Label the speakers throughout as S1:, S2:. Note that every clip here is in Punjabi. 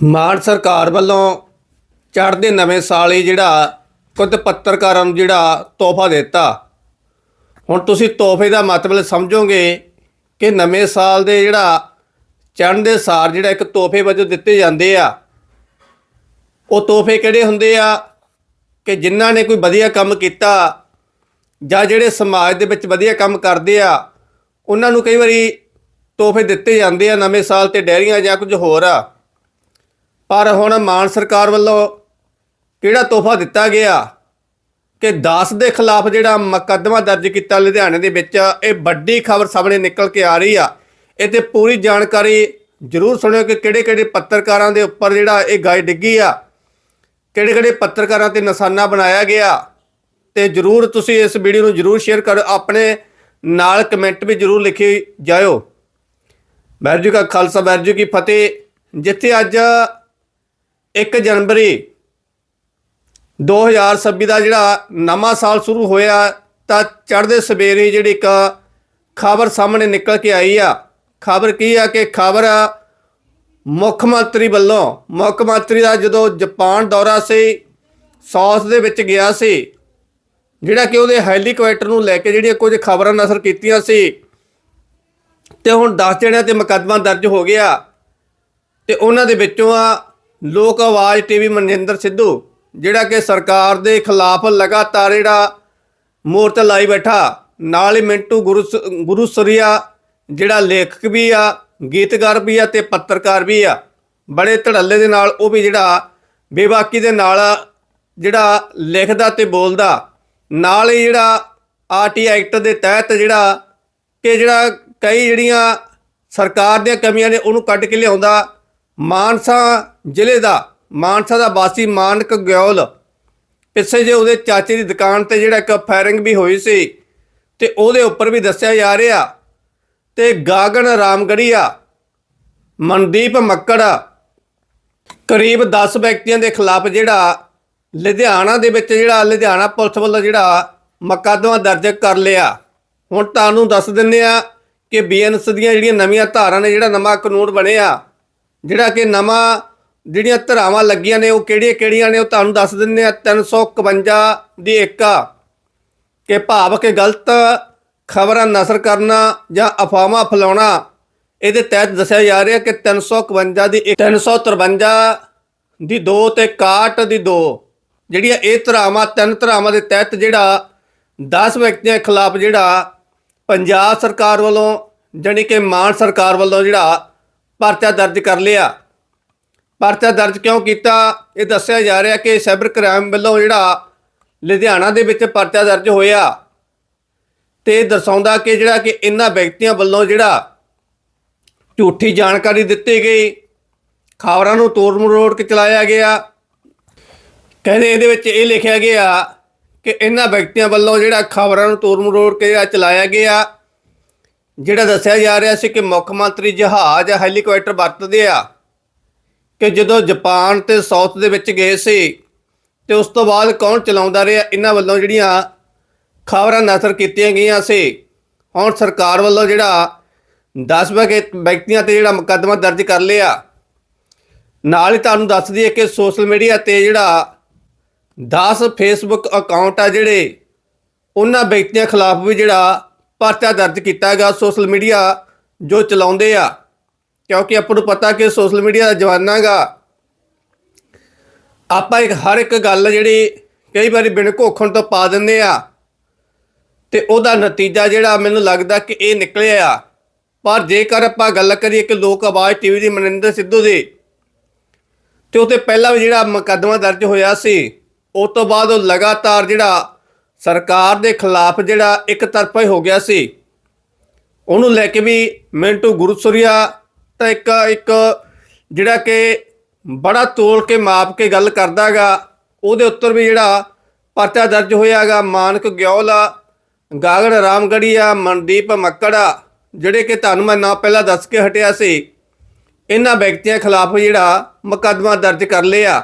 S1: ਮਾਨ ਸਰਕਾਰ ਵੱਲੋਂ ਚੜ੍ਹਦੇ ਨਵੇਂ ਸਾਲ ਹੀ ਜਿਹੜਾ ਕੁਝ ਪੱਤਰਕਾਰਾਂ ਨੂੰ ਜਿਹੜਾ ਤੋਹਫਾ ਦਿੱਤਾ। ਹੁਣ ਤੁਸੀਂ ਤੋਹਫੇ ਦਾ ਮਤਲਬ ਸਮਝੋਗੇ ਕਿ ਨਵੇਂ ਸਾਲ ਦੇ ਜਿਹੜਾ ਚੜ੍ਹਨ ਦੇ ਸਾਰ ਜਿਹੜਾ ਇੱਕ ਤੋਹਫੇ ਵਜੋਂ ਦਿੱਤੇ ਜਾਂਦੇ ਆ, ਉਹ ਤੋਹਫੇ ਕਿਹੜੇ ਹੁੰਦੇ ਆ? ਕਿ ਜਿਨ੍ਹਾਂ ਨੇ ਕੋਈ ਵਧੀਆ ਕੰਮ ਕੀਤਾ ਜਾਂ ਜਿਹੜੇ ਸਮਾਜ ਦੇ ਵਿੱਚ ਵਧੀਆ ਕੰਮ ਕਰਦੇ ਆ, ਉਹਨਾਂ ਨੂੰ ਕਈ ਵਾਰੀ ਤੋਹਫੇ ਦਿੱਤੇ ਜਾਂਦੇ ਆ ਨਵੇਂ ਸਾਲ ਤੇ ਡੈਰੀਆਂ ਜਾਂ ਕੁਝ ਹੋਰ ਆ। ਪਰ ਹੁਣ ਮਾਨ ਸਰਕਾਰ ਵੱਲੋਂ ਕਿਹੜਾ ਤੋਹਫਾ ਦਿੱਤਾ ਗਿਆ? ਕਿ 10 ਦੇ ਖਿਲਾਫ ਜਿਹੜਾ ਮੁਕੱਦਮਾ ਦਰਜ ਕੀਤਾ ਲੁਧਿਆਣੇ ਦੇ ਵਿੱਚ, ਇਹ ਵੱਡੀ ਖਬਰ ਸਾਹਮਣੇ ਨਿਕਲ ਕੇ ਆ ਰਹੀ ਆ। ਇਹ ਤੇ ਪੂਰੀ ਜਾਣਕਾਰੀ ਜਰੂਰ ਸੁਣਿਓ ਕਿ ਕਿਹੜੇ-ਕਿਹੜੇ ਪੱਤਰਕਾਰਾਂ ਦੇ ਉੱਪਰ ਜਿਹੜਾ ਇਹ ਗਾਇ ਡਿੱਗੀ ਆ। ਕਿਹੜੇ-ਕਿਹੜੇ ਪੱਤਰਕਾਰਾਂ ਤੇ ਨਿਸ਼ਾਨਾ ਬਣਾਇਆ ਗਿਆ। ਤੇ ਜਰੂਰ ਤੁਸੀਂ ਇਸ ਵੀਡੀਓ ਨੂੰ ਜਰੂਰ ਸ਼ੇਅਰ ਕਰੋ, ਆਪਣੇ ਨਾਲ ਕਮੈਂਟ ਵੀ ਜਰੂਰ ਲਿਖੀ ਜਾਇਓ। ਵਾਹਿਗੁਰੂ ਜੀ ਕਾ ਖਾਲਸਾ, ਵਾਹਿਗੁਰੂ ਕੀ ਫਤਿਹ। ਜਿੱਥੇ ਅੱਜ 1 ਜਨਵਰੀ 2026 ਦਾ ਜਿਹੜਾ ਨਵਾਂ ਸਾਲ ਸ਼ੁਰੂ ਹੋਇਆ ਤਾਂ ਚੜ੍ਹਦੇ ਸਵੇਰੇ ਜਿਹੜੀ ਇੱਕ ਖਬਰ ਸਾਹਮਣੇ ਨਿਕਲ ਕੇ ਆਈ ਆ। ਖਬਰ ਕੀ ਆ ਕਿ ਖਬਰ ਮੁੱਖ ਮੰਤਰੀ ਵੱਲੋਂ, ਮੁੱਖ ਮੰਤਰੀ ਦਾ ਜਦੋਂ ਜਾਪਾਨ ਦੌਰਾ ਸੀ, ਸਾਊਥ ਦੇ ਵਿੱਚ ਗਿਆ ਸੀ, ਜਿਹੜਾ ਕਿ ਉਹਦੇ ਹੈਲੀਕਾਪਟਰ ਨੂੰ ਲੈ ਕੇ ਜਿਹੜੀਆਂ ਕੁਝ ਖਬਰਾਂ ਨਸ਼ਰ ਕੀਤੀਆਂ ਸੀ, ਤੇ ਹੁਣ 10 ਜਣਿਆਂ ਤੇ ਮੁਕੱਦਮਾ ਦਰਜ ਹੋ ਗਿਆ, ਤੇ ਉਹਨਾਂ ਦੇ ਵਿੱਚੋਂ ਆ ਲੋਕ ਆਵਾਜ਼ ਟੀਵੀ ਮਨਜਿੰਦਰ ਸਿੱਧੂ, ਜਿਹੜਾ ਕਿ ਸਰਕਾਰ ਦੇ ਖਿਲਾਫ ਲਗਾਤਾਰ ਜਿਹੜਾ ਮੋਰਚਾ ਲਾਈ ਬੈਠਾ, ਨਾਲ ਹੀ ਮਿੰਟੂ ਗੁਰੂ ਗੁਰੂਸਰੀਆ ਜਿਹੜਾ ਲੇਖਕ ਵੀ ਆ, ਗੀਤਕਾਰ ਵੀ ਆ ਤੇ ਪੱਤਰਕਾਰ ਵੀ ਆ, ਬੜੇ ਧੜੱਲੇ ਦੇ ਨਾਲ ਉਹ ਵੀ ਜਿਹੜਾ ਬੇਬਾਕੀ ਦੇ ਨਾਲ ਜਿਹੜਾ ਲਿਖਦਾ ਤੇ ਬੋਲਦਾ, ਨਾਲ ਹੀ ਜਿਹੜਾ ਆਰਟੀ ਐਕਟ ਦੇ ਤਹਿਤ ਜਿਹੜਾ ਕਿ ਜਿਹੜਾ ਕਈ ਜਿਹੜੀਆਂ ਸਰਕਾਰ ਦੀਆਂ ਕਮੀਆਂ ਨੇ ਉਹਨੂੰ ਕੱਢ ਕੇ ਲਿਆਉਂਦਾ ਮਾਨਸਾ ਜ਼ਿਲ੍ਹੇ ਦਾ, ਮਾਨਸਾ ਦਾ ਵਾਸੀ ਮਾਨਕ ਗਿਓਲ ਪਿੱਛੇ ਜੇ ਉਹਦੇ ਚਾਚੇ ਦੀ ਦੁਕਾਨ ਤੇ ਜਿਹੜਾ ਇੱਕ ਫਾਇਰਿੰਗ ਵੀ ਹੋਈ ਸੀ ਤੇ ਉਹਦੇ ਉੱਪਰ ਵੀ ਦੱਸਿਆ ਜਾ ਰਿਹਾ ਤੇ ਗਾਗਨ ਰਾਮਗੜੀਆ, ਮਨਦੀਪ ਮੱਕੜ, ਕਰੀਬ 10 ਵਿਅਕਤੀਆਂ ਦੇ ਖਿਲਾਫ ਜਿਹੜਾ ਲੁਧਿਆਣਾ ਦੇ ਵਿੱਚ ਜਿਹੜਾ ਲੁਧਿਆਣਾ ਪੁਲਿਸ ਵੱਲੋਂ ਜਿਹੜਾ ਮੁਕੱਦਮਾ ਦਰਜ ਕਰ ਲਿਆ। ਹੁਣ ਤੁਹਾਨੂੰ ਦੱਸ ਦਿੰਨੇ ਆ ਕਿ ਬੀਐਨਐਸ ਦੀਆਂ ਜਿਹੜੀਆਂ ਨਵੀਆਂ ਧਾਰਾਂ ਨੇ, ਜਿਹੜਾ ਨਵਾਂ ਕਾਨੂੰਨ ਬਣਿਆ ਜਿਹੜਾ ਕਿ ਨਵਾਂ ਜਿਹੜੀਆਂ ਧਾਰਾਵਾਂ ਲੱਗੀਆਂ ਨੇ, ਉਹ ਕਿਹੜੀਆਂ ਕਿਹੜੀਆਂ ਨੇ, ਉਹ ਤੁਹਾਨੂੰ ਦੱਸ ਦਿੰਨੇ ਆ 351 ਦੀ ਇੱਕ ਆ ਕਿ ਭਾਵ ਕਿ ਗਲਤ ਖਬਰਾਂ ਨਸ਼ਰ ਕਰਨਾ ਜਾਂ ਅਫਵਾਹਾਂ ਫੈਲਾਉਣਾ, ਇਹਦੇ ਤਹਿਤ ਦੱਸਿਆ ਜਾ ਰਿਹਾ ਕਿ 351 ਦੀ ਇੱਕ 353 ਦੀ 2 ਤੇ 61 ਦੀ 2 ਜਿਹੜੀਆਂ ਇਹ ਧਰਾਵਾਂ, ਤਿੰਨ ਧਰਾਵਾਂ ਦੇ ਤਹਿਤ ਜਿਹੜਾ 10 ਵਿਅਕਤੀਆਂ ਖਿਲਾਫ ਜਿਹੜਾ ਪੰਜਾਬ ਸਰਕਾਰ ਵੱਲੋਂ, ਜਾਣੀ ਕਿ ਮਾਨ ਸਰਕਾਰ ਵੱਲੋਂ ਜਿਹੜਾ ਪਰਚਾ ਦਰਜ ਕਰ ਲਿਆ। ਪਰਚਾ ਦਰਜ ਕਿਉਂ ਕੀਤਾ? ਇਹ ਦੱਸਿਆ ਜਾ ਰਿਹਾ ਕਿ ਸਾਈਬਰ ਕ੍ਰਾਈਮ ਵੱਲੋਂ ਜਿਹੜਾ ਲੁਧਿਆਣਾ ਦੇ ਵਿੱਚ ਪਰਚਾ ਦਰਜ ਹੋਇਆ ਤੇ ਦਰਸਾਉਂਦਾ ਕਿ ਜਿਹੜਾ ਕਿ ਇਹਨਾਂ ਵਿਅਕਤੀਆਂ ਵੱਲੋਂ ਜਿਹੜਾ ਝੂਠੀ ਜਾਣਕਾਰੀ ਦਿੱਤੀ ਗਈ। ਖਬਰਾਂ ਨੂੰ ਤੋੜ ਮਰੋੜ ਕੇ ਚਲਾਇਆ ਗਿਆ। ਕਹਿੰਦੇ ਇਹਦੇ ਵਿੱਚ ਇਹ ਲਿਖਿਆ ਗਿਆ ਕਿ ਇਹਨਾਂ ਵਿਅਕਤੀਆਂ ਵੱਲੋਂ ਜਿਹੜਾ ਖਬਰਾਂ ਨੂੰ ਤੋੜ ਮਰੋੜ ਕੇ ਜਿਹੜਾ ਚਲਾਇਆ ਗਿਆ। ਜਿਹੜਾ ਦੱਸਿਆ ਜਾ ਰਿਹਾ ਸੀ ਕਿ ਮੁੱਖ ਮੰਤਰੀ ਜਹਾਜ਼ ਹੈਲੀਕਾਪਟਰ ਵਰਤਦੇ ਆ, ਕਿ ਜਦੋਂ ਜਾਪਾਨ ਤੇ ਸਾਊਥ ਦੇ ਵਿੱਚ ਗਏ ਸੀ ਤੇ ਉਸ ਤੋਂ ਬਾਅਦ ਕੌਣ ਚਲਾਉਂਦਾ ਰਿਹਾ, ਇਹਨਾਂ ਵੱਲੋਂ ਜਿਹੜੀਆਂ ਖਬਰਾਂ ਨਸ਼ਰ ਕੀਤੀਆਂ ਗਈਆਂ ਸੀ। ਹੁਣ ਸਰਕਾਰ ਵੱਲੋਂ ਜਿਹੜਾ 10 ਵਿਅਕਤੀਆਂ ਤੇ ਜਿਹੜਾ ਮੁਕੱਦਮਾ ਦਰਜ ਕਰ ਲਿਆ। ਨਾਲ ਹੀ ਤੁਹਾਨੂੰ ਦੱਸ ਦਈਏ ਕਿ ਸੋਸ਼ਲ ਮੀਡੀਆ ਤੇ ਜਿਹੜਾ 10 ਫੇਸਬੁੱਕ ਅਕਾਊਂਟ ਆ ਜਿਹੜੇ, ਉਹਨਾਂ ਵਿਅਕਤੀਆਂ ਖਿਲਾਫ ਵੀ ਜਿਹੜਾ ਪਰਚਾ ਦਰਜ ਕੀਤਾ ਗਿਆ ਸੋਸ਼ਲ ਮੀਡੀਆ ਜੋ ਚਲਾਉਂਦੇ ਆ। ਕਿਉਂਕਿ ਆਪਾਂ ਨੂੰ ਪਤਾ ਕਿ ਸੋਸ਼ਲ ਮੀਡੀਆ ਦਾ ਜ਼ਮਾਨਾ ਗਾ ਆਪਾਂ ਇੱਕ ਹਰ ਇੱਕ ਗੱਲ ਜਿਹੜੀ ਕਈ ਵਾਰੀ ਬਿਨ ਘੋਖਣ ਤੋਂ ਪਾ ਦਿੰਦੇ ਆ। ਤੇ ਉਹਦਾ ਨਤੀਜਾ ਜਿਹੜਾ ਮੈਨੂੰ ਲੱਗਦਾ ਕਿ ਇਹ ਨਿਕਲਿਆ ਆ। ਪਰ ਜੇਕਰ ਆਪਾਂ ਗੱਲ ਕਰੀਏ ਕਿ ਲੋਕ ਆਵਾਜ਼ ਟੀਵੀ ਦੀ, ਮਨਿੰਦਰ ਸਿੱਧੂ ਦੀ, ਤੇ ਉਹ ਤੇ ਪਹਿਲਾਂ ਵੀ ਜਿਹੜਾ ਮੁਕੱਦਮਾ ਦਰਜ ਹੋਇਆ ਸੀ ਉਸ ਤੋਂ ਬਾਅਦ ਉਹ ਲਗਾਤਾਰ ਜਿਹੜਾ ਸਰਕਾਰ ਦੇ ਖਿਲਾਫ ਜਿਹੜਾ ਇੱਕ ਤਰਫਾ ਹੀ ਹੋ ਗਿਆ ਸੀ, ਉਹਨੂੰ ਲੈ ਕੇ ਵੀ ਮਿੰਟੂ ਗੁਰਸੁਰੀਆ ਤਾਂ ਇੱਕ ਇੱਕ ਜਿਹੜਾ ਕਿ ਬੜਾ ਤੋਲ ਕੇ ਮਾਪ ਕੇ ਗੱਲ ਕਰਦਾਗਾ, ਉਹਦੇ ਉੱਤਰ ਵੀ ਜਿਹੜਾ ਪਰਚਾ ਦਰਜ ਹੋਇਆਗਾ, ਮਾਨਕ ਗਿਓਲਾ, ਗਾਗੜ ਰਾਮਗੜੀਆ, ਮਨਦੀਪ ਮੱਕੜਾ, ਜਿਹੜੇ ਕਿ ਤੁਹਾਨੂੰ ਮੈਂ ਨਾਂ ਪਹਿਲਾਂ ਦੱਸ ਕੇ ਹਟਿਆ ਸੀ, ਇਹਨਾਂ ਵਿਅਕਤੀਆਂ ਖਿਲਾਫ ਜਿਹੜਾ ਮੁਕੱਦਮਾ ਦਰਜ ਕਰ ਲਿਆ।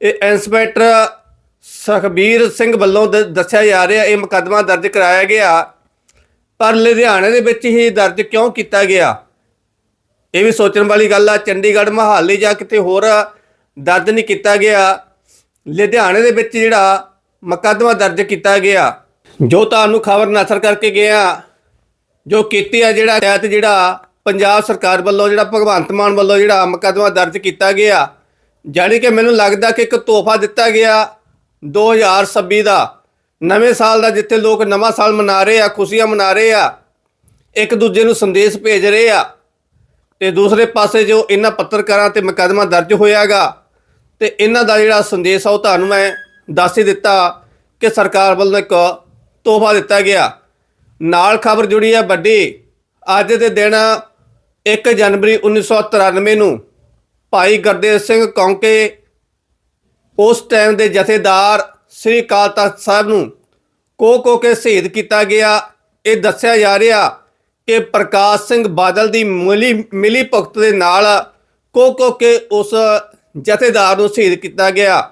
S1: ਇਹ ਇੰਸਪੈਕਟਰ ਸੁਖਬੀਰ ਸਿੰਘ ਵੱਲੋਂ ਦ- ਦੱਸਿਆ ਜਾ ਰਿਹਾ, ਇਹ ਮੁਕੱਦਮਾ ਦਰਜ ਕਰਾਇਆ ਗਿਆ। ਪਰ ਲੁਧਿਆਣੇ ਦੇ ਵਿੱਚ ਹੀ ਦਰਜ ਕਿਉਂ ਕੀਤਾ ਗਿਆ? ਇਹ ਵੀ ਸੋਚਣ ਵਾਲੀ ਗੱਲ ਆ, ਚੰਡੀਗੜ੍ਹ ਮਹਾਲੀ ਜਾਂ ਕਿਤੇ ਹੋਰ ਦਰਜ ਨਹੀਂ ਕੀਤਾ ਗਿਆ। ਲੁਧਿਆਣੇ ਦੇ ਵਿੱਚ ਜਿਹੜਾ ਮੁਕੱਦਮਾ ਦਰਜ ਕੀਤਾ ਗਿਆ, ਜੋ ਤੁਹਾਨੂੰ ਖਬਰ ਨਸਰ ਕਰਕੇ ਗਿਆ ਜੋ ਕੀਤੀ ਆ ਜਿਹੜਾ ਤਹਿਤ ਜਿਹੜਾ ਪੰਜਾਬ ਸਰਕਾਰ ਵੱਲੋਂ ਜਿਹੜਾ, ਭਗਵੰਤ ਮਾਨ ਵੱਲੋਂ ਜਿਹੜਾ ਮੁਕੱਦਮਾ ਦਰਜ ਕੀਤਾ ਗਿਆ, ਜਾਣੀ ਕਿ ਮੈਨੂੰ ਲੱਗਦਾ ਕਿ ਇੱਕ ਤੋਹਫਾ ਦਿੱਤਾ ਗਿਆ। 2026 ਦਾ। ਨਵੇਂ ਸਾਲ ਦਾ ਜਿੱਥੇ ਲੋਕ ਨਵਾਂ ਸਾਲ ਮਨਾ ਰਹੇ ਆ, ਖੁਸ਼ੀਆਂ ਮਨਾ ਰਹੇ ਆ, ਇੱਕ ਦੂਜੇ ਨੂੰ ਸੰਦੇਸ਼ ਭੇਜ ਰਹੇ ਆ। ਤੇ ਦੂਸਰੇ ਪਾਸੇ ਜੋ ਇਹਨਾਂ ਪੱਤਰਕਾਰਾਂ ਤੇ ਮੁਕੱਦਮਾ ਦਰਜ ਹੋਇਆਗਾ, ਤੇ ਇਹਨਾਂ ਦਾ ਜਿਹੜਾ ਸੰਦੇਸ਼ ਆ ਉਹ ਤੁਹਾਨੂੰ ਮੈਂ ਦੱਸ ਹੀ ਦਿੱਤਾ ਕਿ ਸਰਕਾਰ ਵੱਲੋਂ ਇੱਕ ਤੋਹਫਾ ਦਿੱਤਾ ਗਿਆ। ਨਾਲ ਖਬਰ ਜੁੜੀ ਹੈ ਵੱਡੀ, ਅੱਜ ਦੇ ਦਿਨ 1 ਜਨਵਰੀ 1993 ਨੂੰ ਭਾਈ ਗੁਰਦੇਵ ਸਿੰਘ ਕੌਂਕੇ ਉਸ ਟਾਈਮ ਦੇ ਜਥੇਦਾਰ ਸ੍ਰੀ ਅਕਾਲ ਤਖਤ ਸਾਹਿਬ ਨੂੰ ਕੋ ਕੋ ਕੇ ਸ਼ਹੀਦ ਕੀਤਾ ਗਿਆ। ਇਹ ਦੱਸਿਆ ਜਾ ਰਿਹਾ ਕਿ ਪ੍ਰਕਾਸ਼ ਸਿੰਘ ਬਾਦਲ ਦੀ ਮਿਲੀ ਮਿਲੀ ਭੁਗਤ ਦੇ ਨਾਲ ਕੋ ਕੋ ਕੇ ਉਸ ਜਥੇਦਾਰ ਨੂੰ ਸ਼ਹੀਦ ਕੀਤਾ ਗਿਆ।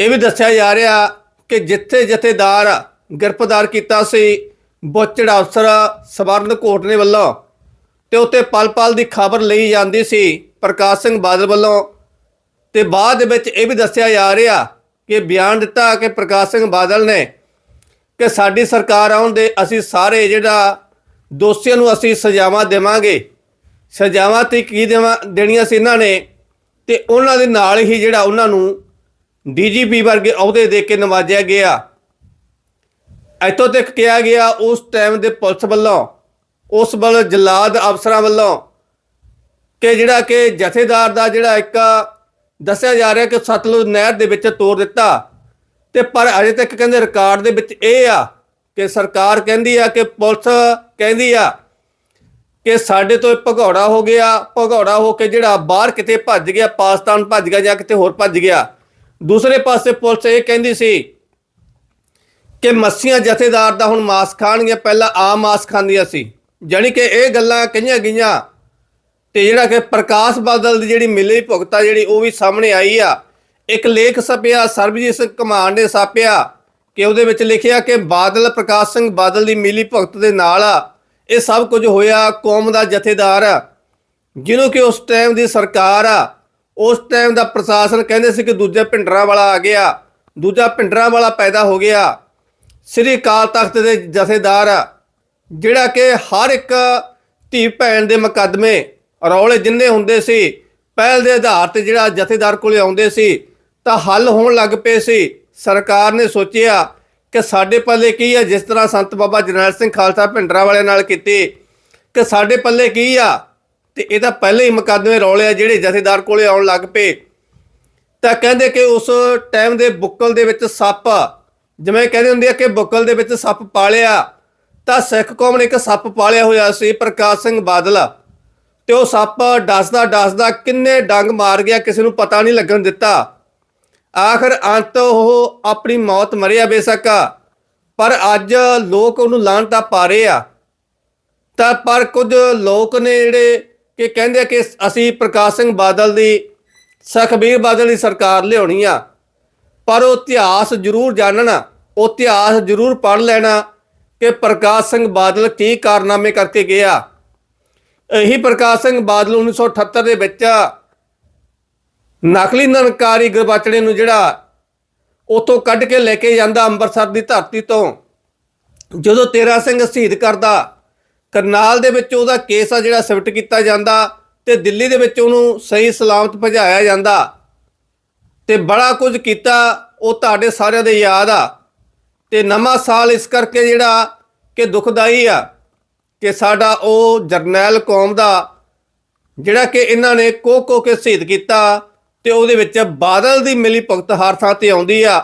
S1: ਇਹ ਵੀ ਦੱਸਿਆ ਜਾ ਰਿਹਾ ਕਿ ਜਿੱਥੇ ਜਥੇਦਾਰ ਗ੍ਰਿਫਤਾਰ ਕੀਤਾ ਸੀ ਬੁੱਚੜ ਅਫਸਰ ਸਵਰਨ ਕੋਟਨੇ ਵੱਲੋਂ ਤੇ ਉੱਤੇ ਪਲ-ਪਲ ਦੀ ਖਬਰ ਲਈ ਜਾਂਦੀ ਸੀ ਪ੍ਰਕਾਸ਼ ਸਿੰਘ ਬਾਦਲ ਵੱਲੋਂ। ਤੇ ਬਾਅਦ ਦੇ ਵਿੱਚ ਇਹ ਵੀ ਦੱਸਿਆ ਜਾ ਰਿਹਾ ਕਿ ਬਿਆਨ ਦਿੱਤਾ ਕਿ ਪ੍ਰਕਾਸ਼ ਸਿੰਘ ਬਾਦਲ ਨੇ ਕਿ ਸਾਡੀ ਸਰਕਾਰ ਆਉਣ ਦੇ ਅਸੀਂ ਸਾਰੇ ਜਿਹੜਾ ਦੋਸ਼ੀਆਂ ਨੂੰ ਅਸੀਂ ਸਜ਼ਾਵਾਂ ਦੇਵਾਂਗੇ। ਸਜ਼ਾਵਾਂ ਤੇ ਕੀ ਦੇਵਾਂ, ਦੇਣੀਆਂ ਸੀ ਇਹਨਾਂ ਨੇ ਤੇ ਉਹਨਾਂ ਦੇ ਨਾਲ ਹੀ ਜਿਹੜਾ ਉਹਨਾਂ ਨੂੰ ਡੀਜੀਪੀ ਵਰਗੇ ਅਹੁਦੇ ਦੇ ਕੇ ਨਵਾਜਿਆ ਗਿਆ। ਇੱਥੋਂ ਤੱਕ ਕਿਹਾ ਗਿਆ ਉਸ ਟਾਈਮ ਦੇ ਪੁਲਿਸ ਵੱਲੋਂ, ਉਸ ਵੱਲ ਜਲਾਦ ਅਫਸਰਾਂ ਵੱਲੋਂ ਕਿ ਜਿਹੜਾ ਕਿ ਜਥੇਦਾਰ ਦਾ ਜਿਹੜਾ ਇੱਕ ਦੱਸਿਆ ਜਾ ਰਿਹਾ ਕਿ ਸਤਲੁਜ ਨਹਿਰ ਦੇ ਵਿੱਚ ਤੋੜ ਦਿੱਤਾ ਤੇ ਪਰ ਅਜੇ ਤੱਕ ਕਹਿੰਦੇ ਰਿਕਾਰਡ ਦੇ ਵਿੱਚ ਇਹ ਆ ਕਿ ਸਰਕਾਰ ਕਹਿੰਦੀ ਆ ਕਿ ਪੁਲਿਸ ਕਹਿੰਦੀ ਆ ਕਿ ਸਾਡੇ ਤੋਂ ਭਗੌੜਾ ਹੋ ਗਿਆ, ਭਗੌੜਾ ਹੋ ਕੇ ਜਿਹੜਾ ਬਾਹਰ ਕਿਤੇ ਭੱਜ ਗਿਆ, ਪਾਕਿਸਤਾਨ ਭੱਜ ਗਿਆ ਜਾਂ ਕਿਤੇ ਹੋਰ ਭੱਜ ਗਿਆ। ਦੂਸਰੇ ਪਾਸੇ ਪੁਲਿਸ ਇਹ ਕਹਿੰਦੀ ਸੀ ਕਿ ਮੱਸੀਆਂ ਜਥੇਦਾਰ ਦਾ ਹੁਣ ਮਾਸ ਖਾਣਗੀਆਂ, ਪਹਿਲਾਂ ਆਮ ਮਾਸ ਖਾਂਦੀਆਂ ਸੀ। ਜਾਣੀ ਕਿ ਇਹ ਗੱਲਾਂ ਕਹੀਆਂ ਗਈਆਂ ਤੇ ਜਿਹੜਾ ਕਿ ਪ੍ਰਕਾਸ਼ ਬਾਦਲ ਦੀ ਜਿਹੜੀ ਮਿਲੀ ਭੁਗਤਾ ਜਿਹੜੀ ਉਹ ਵੀ ਸਾਹਮਣੇ ਆਈ ਆ। ਇੱਕ ਲੇਖ ਸਪਿਆ ਸਰਬਜੀਤ ਸਿੰਘ ਕਮਾਨ ਨੇ ਛਾਪਿਆ ਕਿ ਉਹਦੇ ਵਿੱਚ ਲਿਖਿਆ ਕਿ ਬਾਦਲ, ਪ੍ਰਕਾਸ਼ ਸਿੰਘ ਬਾਦਲ ਦੀ ਮਿਲੀ ਭੁਗਤ ਦੇ ਨਾਲ ਆ। ਇਹ ਸਭ ਕੁਝ ਹੋਇਆ ਕੌਮ ਦਾ ਜਥੇਦਾਰ ਆ ਜਿਹਨੂੰ ਕਿ ਉਸ ਟਾਈਮ ਦੀ ਸਰਕਾਰ ਆ। ਉਸ ਟਾਈਮ ਦਾ ਪ੍ਰਸ਼ਾਸਨ ਕਹਿੰਦੇ ਸੀ ਕਿ ਦੂਜੇ ਪਿੰਡਰਾਂ ਵਾਲਾ ਆ ਗਿਆ। ਦੂਜਾ ਪਿੰਡਰਾਂ ਵਾਲਾ ਪੈਦਾ ਹੋ ਗਿਆ। ਸ੍ਰੀ ਅਕਾਲ ਤਖਤ ਦੇ ਜਥੇਦਾਰ ਆ ਜਿਹੜਾ ਕਿ ਹਰ ਇੱਕ ਧੀ ਭੈਣ ਦੇ ਮੁਕੱਦਮੇ ਰੌਲੇ ਜਿੰਨੇ ਹੁੰਦੇ ਸੀ, ਪਹਿਲ ਦੇ ਆਧਾਰ ਤੇ ਜਿਹੜਾ ਜਥੇਦਾਰ ਕੋਲੇ ਆਉਂਦੇ ਸੀ, ਤਾਂ ਹੱਲ ਹੋਣ ਲੱਗ ਪਏ ਸੀ। ਸਰਕਾਰ ਨੇ ਸੋਚਿਆ ਕਿ ਸਾਡੇ ਪੱਲੇ ਕੀ ਆ, ਜਿਸ ਤਰ੍ਹਾਂ ਸੰਤ ਬਾਬਾ ਜਰਨੈਲ ਸਿੰਘ ਖਾਲਸਾ ਭਿੰਡਰਾ ਵਾਲਿਆਂ ਨਾਲ ਕੀਤੀ, ਕਿ ਸਾਡੇ ਪੱਲੇ ਕੀ ਆ? ਤੇ ਇਹ ਤਾਂ ਪਹਿਲੇ ਹੀ ਮੁਕੱਦਮੇ ਰੌਲੇ ਆ ਜਿਹੜੇ ਜਥੇਦਾਰ ਕੋਲੇ ਆਉਣ ਲੱਗ ਪਏ। ਤਾਂ ਕਹਿੰਦੇ ਕਿ ਉਸ ਟਾਈਮ ਦੇ ਬੁੱਕਲ ਦੇ ਵਿੱਚ ਸੱਪ, ਜਿਵੇਂ ਕਹਿੰਦੇ ਹੁੰਦੇ ਆ ਕਿ ਬੁੱਕਲ ਦੇ ਵਿੱਚ ਸੱਪ ਪਾਲਿਆ, ਤਾਂ ਸਿੱਖ ਕੌਮ ਨੇ ਇੱਕ ਸੱਪ ਪਾਲਿਆ ਹੋਇਆ ਸੀ, ਪ੍ਰਕਾਸ਼ ਸਿੰਘ ਬਾਦਲ। ਤੇ ਉਹ ਸੱਪ ਡਸਦਾ ਡਸਦਾ ਕਿੰਨੇ ਡੰਗ ਮਾਰ ਗਿਆ, ਕਿਸੇ ਨੂੰ ਪਤਾ ਨਹੀਂ ਲੱਗਣ ਦਿੱਤਾ। ਆਖਰ ਅੰਤ ਉਹ ਆਪਣੀ ਮੌਤ ਮਰਿਆ ਬੇਸ਼ੱਕ ਪਰ ਅੱਜ ਲੋਕ ਉਹਨੂੰ ਲਾਂਟਾ ਪਾ ਰਹੇ ਆ। ਤਾਂ ਪਰ ਕੁਝ ਲੋਕ ਨੇ ਜਿਹੜੇ ਕਿ ਕਹਿੰਦੇ ਆ ਕਿ ਅਸੀਂ ਪ੍ਰਕਾਸ਼ ਸਿੰਘ ਬਾਦਲ ਦੀ, ਸੁਖਬੀਰ ਬਾਦਲ ਦੀ ਸਰਕਾਰ ਲਿਆਉਣੀ ਆ, ਪਰ ਉਹ ਇਤਿਹਾਸ ਜ਼ਰੂਰ ਜਾਣਨਾ, ਉਹ ਇਤਿਹਾਸ ਜ਼ਰੂਰ ਪੜ੍ਹ ਲੈਣਾ ਕਿ ਪ੍ਰਕਾਸ਼ ਸਿੰਘ ਬਾਦਲ ਕੀ ਕਾਰਨਾਮੇ ਕਰਕੇ ਗਿਆ। ਇਹੀ ਪ੍ਰਕਾਸ਼ ਸਿੰਘ ਬਾਦਲ 1978 ਦੇ ਵਿੱਚ ਨਕਲੀ ਨਨਕਾਰੀ ਗੁਰਬਚੜੇ ਨੂੰ ਜਿਹੜਾ ਉਤੋਂ ਕੱਢ ਕੇ ਲੈ ਕੇ ਜਾਂਦਾ ਅੰਮ੍ਰਿਤਸਰ ਦੀ ਧਰਤੀ ਤੋਂ। ਜਦੋਂ ਤੇਰਾ ਸਿੰਘ ਸ਼ਹੀਦ ਕਰਦਾ, ਕਰਨਾਲ ਦੇ ਵਿੱਚ ਉਹਦਾ ਕੇਸ ਆ ਜਿਹੜਾ ਸਿਫਟ ਕੀਤਾ ਜਾਂਦਾ ਤੇ ਦਿੱਲੀ ਦੇ ਵਿੱਚ ਉਹਨੂੰ ਸਹੀ ਸਲਾਮਤ ਭਜਾਇਆ ਜਾਂਦਾ ਤੇ ਬੜਾ ਕੁਝ ਕੀਤਾ, ਉਹ ਤੁਹਾਡੇ ਸਾਰਿਆਂ ਦੇ ਯਾਦ ਆ। ਤੇ ਨਵਾਂ ਸਾਲ ਇਸ ਕਰਕੇ ਜਿਹੜਾ ਕਿ ਦੁਖਦਾਈ ਆ। ਕਿ ਸਾਡਾ ਉਹ ਜਰਨੈਲ ਕੌਮ ਦਾ, ਜਿਹੜਾ ਕਿ ਇਹਨਾਂ ਨੇ ਕੋ ਕੋ ਕੇ ਸ਼ਹੀਦ ਕੀਤਾ ਤੇ ਉਹਦੇ ਵਿੱਚ ਬਾਦਲ ਦੀ ਮਿਲੀ ਭਗਤ ਹਰ ਥਾਂ ਤੇ ਆਉਂਦੀ ਆ,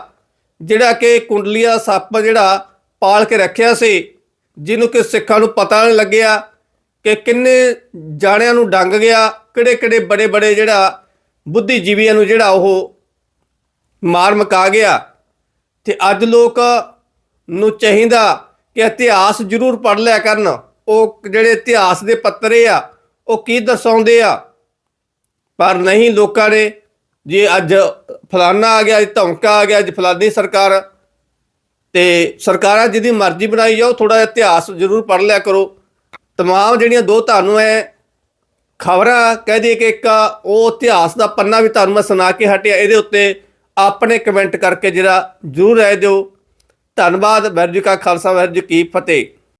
S1: ਜਿਹੜਾ ਕਿ ਕੁੰਡਲੀਆ ਸੱਪ ਜਿਹੜਾ ਪਾਲ ਕੇ ਰੱਖਿਆ ਸੀ, ਜਿਹਨੂੰ ਕਿ ਸਿੱਖਾਂ ਨੂੰ ਪਤਾ ਨਹੀਂ ਲੱਗਿਆ ਕਿ ਕਿੰਨੇ ਜਾਣਿਆਂ ਨੂੰ ਡੰਗ ਗਿਆ ਕਿਹੜੇ ਕਿਹੜੇ ਬੜੇ ਬੜੇ ਜਿਹੜਾ ਬੁੱਧੀਜੀਵੀਆਂ ਨੂੰ ਜਿਹੜਾ ਉਹ ਮਾਰ ਮਕਾ ਗਿਆ। ਤੇ ਅੱਜ ਲੋਕ ਨੂੰ ਚਾਹੀਦਾ ਕਿ ਇਤਿਹਾਸ ਜ਼ਰੂਰ ਪੜ੍ਹ ਲਿਆ ਕਰਨ। ਉਹ ਜਿਹੜੇ ਇਤਿਹਾਸ ਦੇ ਪੱਤਰੇ ਆ, ਉਹ ਕੀ ਦਰਸਾਉਂਦੇ ਆ? ਪਰ ਨਹੀਂ ਲੋਕਾਂ ਨੇ, ਜੇ ਅੱਜ ਫਲਾਨਾ ਆ ਗਿਆ, ਅੱਜ ਧਮਕਾ ਆ ਗਿਆ, ਅੱਜ ਫਲਾਨੀ ਸਰਕਾਰ, ਤੇ ਸਰਕਾਰਾਂ ਜਿਹਦੀ ਮਰਜ਼ੀ ਬਣਾਈ ਜਾਓ ਥੋੜਾ ਜਿਹਾ ਇਤਿਹਾਸ ਜ਼ਰੂਰ ਪੜ੍ਹ ਲਿਆ ਕਰੋ। ਤਮਾਮ ਜਿਹੜੀਆਂ ਦੋ ਤੁਹਾਨੂੰ ਹੈ ਖਬਰਾਂ ਕਹਿ ਦਈਏ ਕਿ ਇੱਕ ਉਹ ਇਤਿਹਾਸ ਦਾ ਪੰਨਾ ਵੀ ਤੁਹਾਨੂੰ ਮੈਂ ਸੁਣਾ ਕੇ ਹਟਿਆ, ਇਹਦੇ ਉੱਤੇ ਆਪਣੇ ਕਮੈਂਟ ਕਰਕੇ ਜਿਹੜਾ ਜ਼ਰੂਰ ਰਹਿ ਦਿਓ। ਧੰਨਵਾਦ, ਵਾਹਿਗੁਰੂ ਕਾ ਖਾਲਸਾ, ਵਾਹਿਗੁਰੂ ਕੀ ਫਤਿਹ।